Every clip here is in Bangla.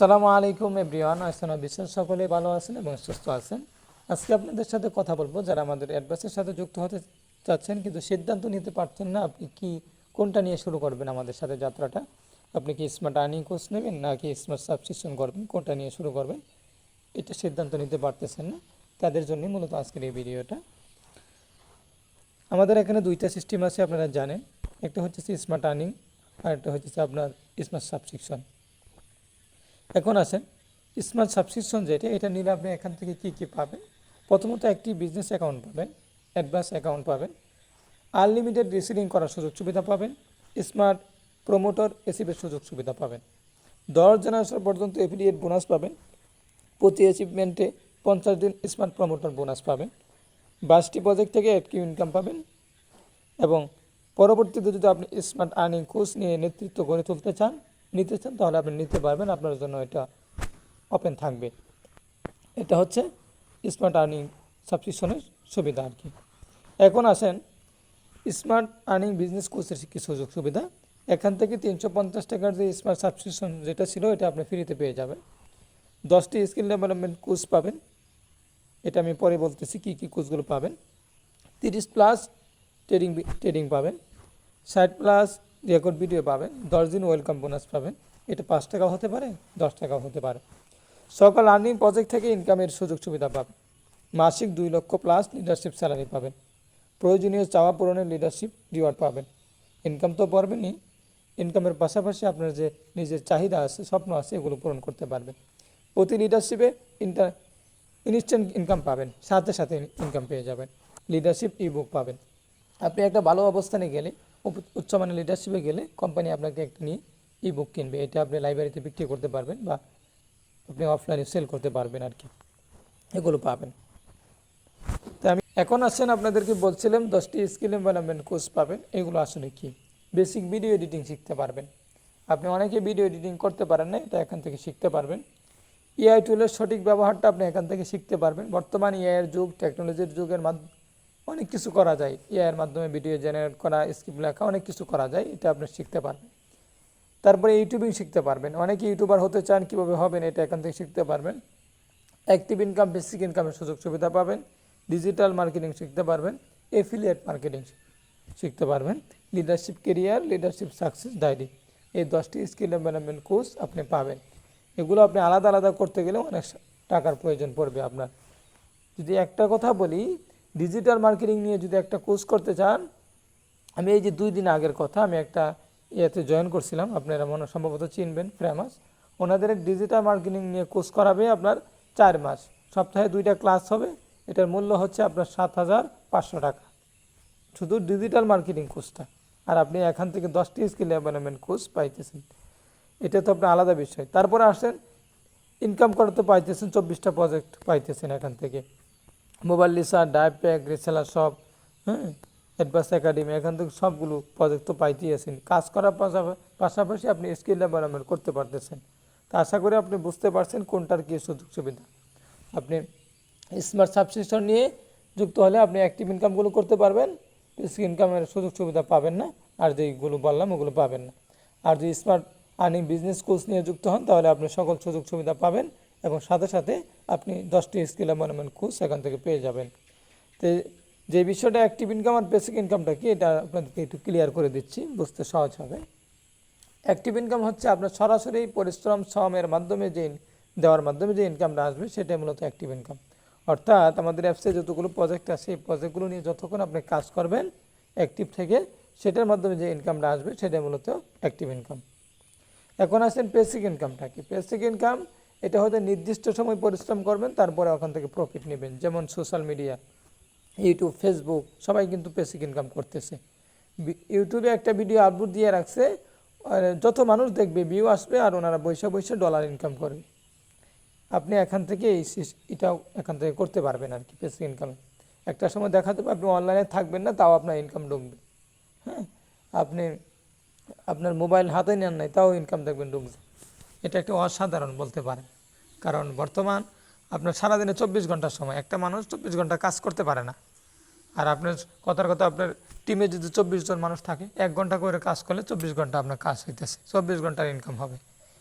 সালামু আলাইকুম এভরিওয়ান। আসসালাম বিশ্বাস সকলে ভালো আছেন এবং সুস্থ আছেন। আজকে আপনাদের সাথে কথা বলব, যারা আমাদের অ্যাডভাইসের সাথে যুক্ত হতে চাচ্ছেন কিন্তু সিদ্ধান্ত নিতে পারছেন না, আপনি কি কোনটা নিয়ে শুরু করবেন আমাদের সাথে যাত্রাটা? আপনি কি স্মার্ট আর্নিং কোর্স নেবেন নাকি স্মার্ট সাবস্ক্রিপশন করবেন? কোনটা নিয়ে শুরু করবেন? এটা সিদ্ধান্ত নিতে পারতেছেন না। তাদের জন্যই মূলত আজকের এই ভিডিওটা। আমাদের এখানে দুইটা সিস্টেম আছে, আপনারা জানেন। একটা হচ্ছে স্মার্ট আর্নিং আর একটা হচ্ছে আপনার স্মার্ট সাবস্ক্রিপশন এখন আসেন স্মার্ট সাবস্ক্রিপশন যেটা, এটা নিলে আপনি এখান থেকে কী কী পাবেন? প্রথমত একটি বিজনেস অ্যাকাউন্ট পাবেন অ্যাডভান্স অ্যাকাউন্ট পাবেন আনলিমিটেড রিসিলিং করার সুযোগ সুবিধা পাবেন স্মার্ট প্রমোটর এসিপের সুযোগ সুবিধা পাবেন। দশ জেনারেশন পর্যন্ত এফিলিয়েট বোনাস পাবেন, প্রতি অ্যাচিভমেন্টে পঞ্চাশ দিন স্মার্ট প্রমোটর বোনাস পাবেন, বাসটি প্রজেক্ট থেকে একটি ইনকাম পাবেন এবং পরবর্তীতে যদি আপনি স্মার্ট আর্নিং কোর্স নিয়ে নেতৃত্ব গড়ে তুলতে চান নিতে চান, তাহলে আপনি নিতে পারবেন, আপনার জন্য এটা ওপেন থাকবে। এটা হচ্ছে স্মার্ট আর্নিং সাবস্ক্রিপশনের সুবিধা আর কি। এখন আসেন স্মার্ট আর্নিং বিজনেস কোর্সের কি সুযোগ সুবিধা? এখান থেকে তিনশো পঞ্চাশ টাকার যে স্মার্ট সাবস্ক্রিপশন যেটা ছিল, এটা আপনি ফ্রিতে পেয়ে যাবেন। দশটি স্কিল ডেভেলপমেন্ট কোর্স পাবেন। এটা আমি পরে বলতেছি কী কী কোর্সগুলো পাবেন। তিরিশ প্লাস ট্রেডিং ট্রেডিং পাবেন। ষাট প্লাস রেকর্ড ভিডিও পাবেন, দশ দিন ওয়েলকাম বোনাস পাবেন। এটা পাঁচ টাকাও হতে পারে, দশ টাকাও হতে পারে। সকল আর্নিং প্রজেক্ট থেকে ইনকামের সুযোগ সুবিধা পাবেন। মাসিক দুই লক্ষ প্লাস লিডারশিপ স্যালারি পাবেন। প্রয়োজনীয় চাওয়া পূরণের লিডারশিপ রিওয়ার্ড পাবেন। ইনকাম তো পারবেনই ইনকামের পাশাপাশি আপনার যে নিজের চাহিদা আছে, স্বপ্ন আছে, এগুলো পূরণ করতে পারবেন। প্রতি লিডারশিপে ইন্টার ইনস্ট্যান্ট ইনকাম পাবেন। সাথে সাথে ইনকাম পেয়ে যাবেন। লিডারশিপ ই বুক পাবেন। আপনি একটা ভালো অবস্থানে গেলে উচ্চমানের লিডারশিপে গেলে কোম্পানি আপনাকে একটা নিয়ে ই বুক কিনবে। এটা আপনি লাইব্রেরিতে বিক্রি করতে পারবেন বা আপনি অফলাইনে সেল করতে পারবেন আর কি এগুলো পাবেন। তো আমি এখন আসছেন আপনাদেরকে বলছিলাম দশটি স্কিল ডেভেলপমেন্ট কোর্স পাবেন। এগুলো আসলে কি? বেসিক ভিডিও এডিটিং শিখতে পারবেন। আপনি অনেকে ভিডিও এডিটিং করতে পারেন না এটা এখান থেকে শিখতে পারবেন। এআই টুলের সঠিক ব্যবহারটা আপনি এখান থেকে শিখতে পারবেন। বর্তমান এআইয়ের যুগ টেকনোলজির যুগের মাধ্যমে অনেক কিছু করা যায়। এআইয়ের মাধ্যমে ভিডিও জেনারেট করা, স্ক্রিপ্ট লেখা, অনেক কিছু করা যায়, এটা আপনি শিখতে পারবেন। তারপরে ইউটিউবিং শিখতে পারবেন। অনেকে ইউটিউবার হতে চান, কীভাবে হবেন এটা এখান থেকে শিখতে পারবেন। অ্যাক্টিভ ইনকাম বেসিক ইনকামের সুযোগ সুবিধা পাবেন। ডিজিটাল মার্কেটিং শিখতে পারবেন। এফিলিয়েট মার্কেটিং শিখতে পারবেন। Leadership career leadership success diary এই দশটি স্কিল ডেভেলপমেন্ট কোর্স আপনি পাবেন। এগুলো আপনি আলাদা আলাদা করতে গেলে অনেক টাকার প্রয়োজন পড়বে আপনার। যদি একটা কথা বলি ডিজিটাল মার্কেটিং নিয়ে যদি একটা কোর্স করতে চান, আমি এই যে দুই দিন আগের কথা আমি একটা ইয়েতে জয়েন করছিলাম, আপনারা মনে সম্ভবত চিনবেন ফ্রেমাস ওনাদের ডিজিটাল মার্কেটিং নিয়ে কোর্স করাবে আপনার চার মাস। সপ্তাহে দুইটা ক্লাস হবে, এটার মূল্য হচ্ছে আপনার সাত হাজার পাঁচশো টাকা। শুধু ডিজিটাল মার্কেটিং কোর্সটা আর আপনি এখান থেকে দশটি স্কিল ডেভেলপমেন্ট কোর্স পাইতেছেন। এটা তো আপনার আলাদা বিষয়। তারপরে আসেন ইনকাম করতে পাইতেছেন, চব্বিশটা প্রজেক্ট পাইতেছেন এখান থেকে। মোবাইল লিসা ডাইভ প্যাক, রিসেলার সব হ্যাঁ অ্যাডভান্স একাডেমি, এখান থেকে সবগুলো প্রজেক্ট তো পাইতেই আছেন। কাজ করার পাশাপা- পাশাপাশি আপনি স্কিল ডেভেলপমেন্ট করতে পারতেছেন। তা আশা করি আপনি বুঝতে পারছেন কোনটার কী সুযোগ সুবিধা। আপনি স্মার্ট সাবসিস্টন নিয়ে যুক্ত হলে আপনি অ্যাক্টিভ ইনকামগুলো করতে পারবেন বেসিক ইনকামের সুযোগ সুবিধা পাবেন না, আর যেইগুলো বললাম ওগুলো পাবেন না। আর যদি স্মার্ট আর্নিং বিজনেস কোর্স নিয়ে যুক্ত হন, তাহলে আপনি সকল সুযোগ সুবিধা পাবেন। এবং সাথে সাথে আপনি দশটি স্কিল ডেভেলপমেন্ট কোর্স এখান থেকে পেয়ে যাবেন। তো যে বিষয়টা অ্যাক্টিভ ইনকাম আর বেসিক ইনকামটা কি, এটা আপনাদেরকে একটু ক্লিয়ার করে দিচ্ছি, বুঝতে সহজ হবে। অ্যাক্টিভ ইনকাম হচ্ছে আপনার সরাসরি পরিশ্রম শ্রমের মাধ্যমে যে দেওয়ার মাধ্যমে যে ইনকামটা আসবে, সেটাই মূলত অ্যাক্টিভ ইনকাম। অর্থাৎ আমাদের অ্যাপসে যতগুলো প্রজেক্ট আছে, এই প্রজেক্টগুলো নিয়ে যতক্ষণ আপনি কাজ করবেন অ্যাক্টিভ থেকে, সেটার মাধ্যমে যে ইনকামটা আসবে, সেটাই মূলত অ্যাক্টিভ ইনকাম এখন আসেন বেসিক ইনকামটা কি? বেসিক ইনকাম এটা হয়তো নির্দিষ্ট সময় পরিশ্রম করবেন, তারপরে ওখান থেকে প্রফিট নেবেন। যেমন সোশ্যাল মিডিয়া ইউটিউব ফেসবুক সবাই কিন্তু বেসিক ইনকাম করতেছে। ইউটিউবে একটা ভিডিও আপলোড দিয়ে রাখছে যত মানুষ দেখবে ভিউ আসবে আর ওনারা বৈশা বৈশা ডলার ইনকাম করবে। আপনি এখান থেকে এই এটাও এখান থেকে করতে পারবেন আর কি বেসিক ইনকামে একটা সময় দেখা যাবে আপনি অনলাইনে থাকবেন না, তাও আপনার ইনকাম ঢুকবে হ্যাঁ? আপনি, আপনার মোবাইল হাতে নেন নাই, তাও ইনকাম দেখবেন ঢুকছে এটা একটা অসাধারণ বলতে পারেন। কারণ বর্তমান আপনার সারাদিনে চব্বিশ ঘণ্টার সময়। একটা মানুষ চব্বিশ ঘণ্টা কাজ করতে পারে না। আর আপনার কথার কথা আপনার টিমে যদি চব্বিশ জন মানুষ থাকে, এক ঘণ্টা করে কাজ করলে চব্বিশ ঘণ্টা আপনার কাজ হইতেছে। চব্বিশ ঘণ্টার ইনকাম হবে।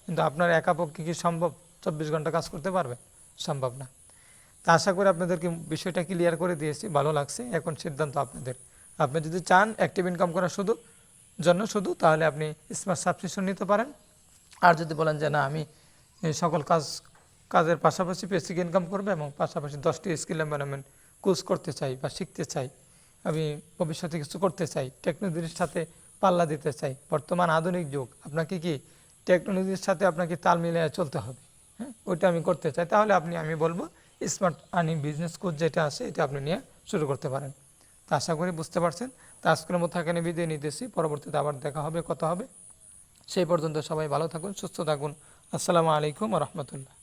কিন্তু আপনার একা পক্ষে কি সম্ভব? চব্বিশ ঘণ্টা কাজ করতে পারবে? সম্ভব না। তা আশা করি আপনাদেরকে বিষয়টা ক্লিয়ার করে দিয়েছি, ভালো লাগছে। এখন সিদ্ধান্ত আপনাদের। আপনি যদি চান অ্যাক্টিভ ইনকাম করা শুধু জন্য শুধু, তাহলে আপনি স্মার্ট সাবস্ক্রিপশন নিতে পারেন। আর যদি বলেন যে, না, আমি সকল কাজ কাজের পাশাপাশি বেসিক ইনকাম করবে এবং পাশাপাশি দশটি স্কিল এনভায়রনমেন্ট কোর্স করতে চাই বা শিখতে চাই। আমি ভবিষ্যতে কিছু করতে চাই টেকনোলজির সাথে পাল্লা দিতে চাই। বর্তমান আধুনিক যুগ, আপনাকে কি টেকনোলজির সাথে আপনাকে তাল মিলিয়ে চলতে হবে? হ্যাঁ ওইটা আমি করতে চাই। তাহলে আপনি, আমি বলব স্মার্ট আর্নিং বিজনেস কোর্স যেটা আছে, এটা আপনি নিয়ে শুরু করতে পারেন। তা আশা করি বুঝতে পারছেন। তা আজকের মতো এখানে বিদায় নিতেছি। পরবর্তীতে আবার দেখা হবে, কথা হবে। সেই পর্যন্ত সবাই ভালো থাকুন, সুস্থ থাকুন। আসসালামু আলাইকুম রহমতুল্লাহ।